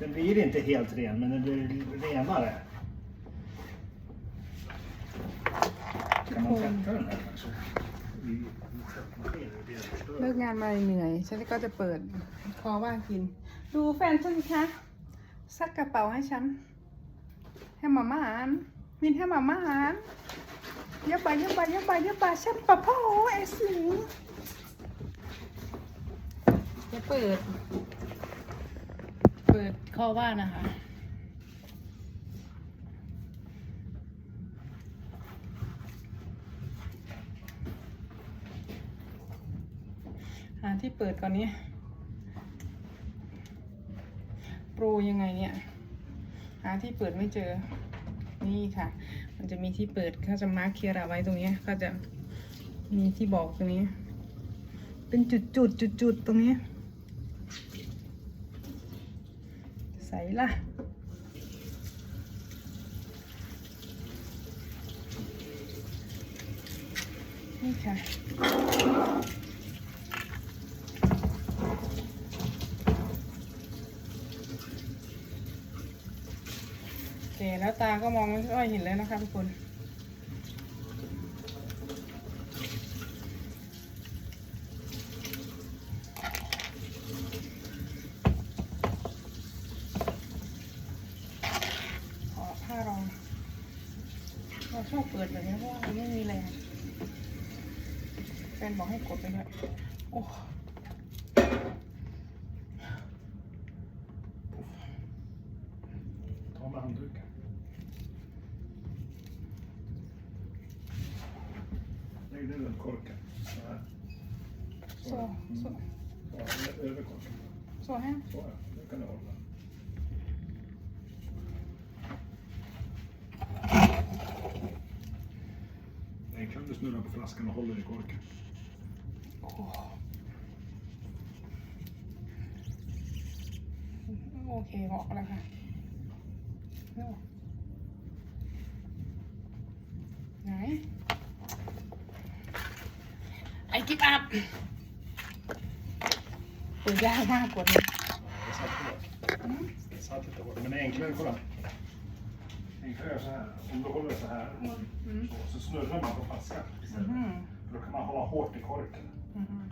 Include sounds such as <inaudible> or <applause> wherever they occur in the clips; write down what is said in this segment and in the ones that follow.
Den blir inte helt ren, men den blir renare. Kan man tvätta den här kanske? เลิกงานมาเหนื่อย ฉันก็จะเปิดคอว่างกิน ดูแฟนฉันสิคะซักกระเป๋าให้ฉัน ให้มาม่าอ่านวินให้มาม่าอ่านยบไปเยบไปเยบไปเยบไปฉันปะพ่อไอ้สิงจะเปิด เปิดคอว่านะคะ หาที่เปิดก่อนนี้โปรยังไงเนี่ย หาที่เปิดไม่เจอ นี่ค่ะ มันจะมีที่เปิดเขาจะมาร์คเคลียร์ไว้ตรงนี้ก็จะมีที่บอกตรงนี้ เป็นจุดจุดจุดจุดๆตรงนี้ ใส่ละนี่ค่ะโอเคแล้วตาก็มองไม่ค่อยเห็นแล้วนะคะทุกคน ขอผ้ารอง เราชอบเปิดแบบนี้เพราะว่ามันไม่มีแรงแฟนบอกให้กดไปด้วยโอ้ Ta med handduken. Lägg den runt korken. Så här. โซ่โซ่ Så, ö- över korken. โซ่ให้ Så ja, det kan du hålla. Enklare om du snurrar på flaskan och håller i korken. โอ้โอเคเหมาะแล้วค่ะโน่ ไหนไอ้กิ๊บอัพเปิดยากมากกว่านี้ Det satt hårt. Det satt lite hårt. Men det är enklare, kolla. Enklare att göra så här. Om du håller så här. Mm. Så, så snurrar man på flaskan istället. อืม För då kan man hålla hårt i korken. อืม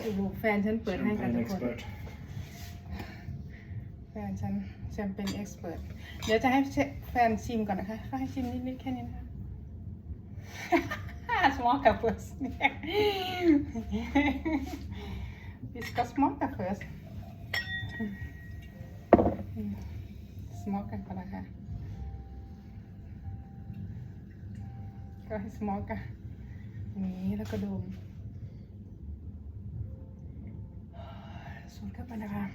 สรุปแฟนฉันเปิดให้กัน Champagne ทุกคน expert. แฟนฉันแชมเป็นเอ็กซ์เพรสเดี๋ยวจะให้แฟนชิมก่อนนะคะเขาให้ชิมนิดๆแค่นี้นะคะ <laughs> smaka först. <laughs> Vi ska smaka först. Mm. Smaka på det här. Ska vi smaka? นี่แล้วก็ดมสูดเข้าไปนะคะ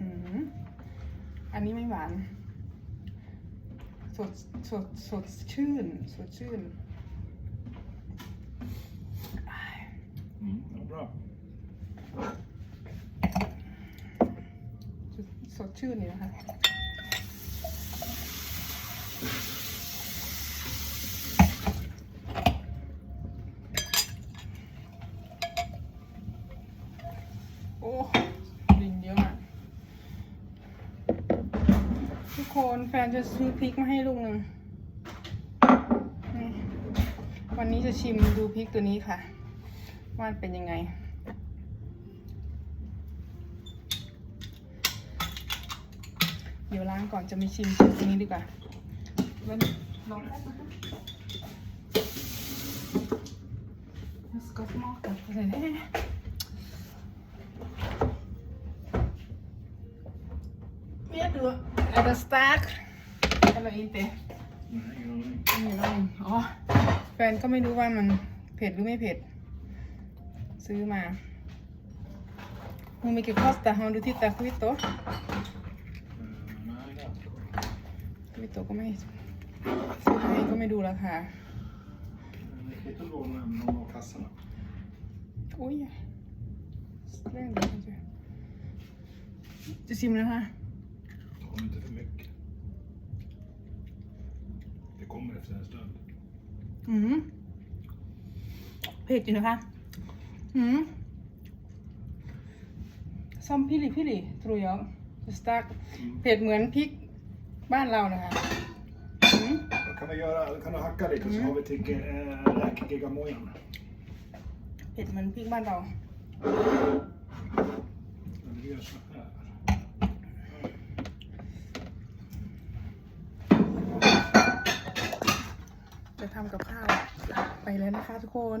อืมอันนี้ไม่หวาน สดสดสดชื่น สดชื่นอ้าย Mm. Ja, bra. สดสดชื่นอยู่นะคะโอ้ดินเยอะมากทุกคนแฟนจะซื้อพริกมาให้ลูกหนึ่งวันนี้จะชิมดูพริกตัวนี้ค่ะ ว่ามันเป็นยังไง เดี๋ยวล้างก่อนจะไม่ชิมชิมตัวนี้ดีกว่าเว้นลองแป๊บนะคะ Jag ska smaka på det här. Vet du, är det stark eller inte? Nej, ingen aning. ไม่รู้อ๋อแฟนก็ไม่รู้ว่ามันเผ็ดหรือไม่เผ็ด ซื้อมามูมิกิคอสตาฮอนดูที่ตาคุวิโต Eh, Nej, det är inte korken. คุวิโตก็ไม่ซื้อให้ก็ไม่ดูราคา Ni kan inte låna någon av kassarna. อุ้ยเรื่องเดียวกันจ้ะจะชิมนะคะ Ta inte för mycket. Det kommer efter en stund. อืมเผ็ดอยู่นะคะ อืมซอมพิลิพิลิตรูยองสตาร์เผ็ดเหมือนพริกบ้านเรานะคะอืม Då kan vi, göra, då kan du hacka lite så Mm. har vi till äh, räkgigamojan. เผ็ดเหมือนพริกบ้านเรา Men vi gör så här. จะทำกับข้าวไปแล้วนะคะทุกคน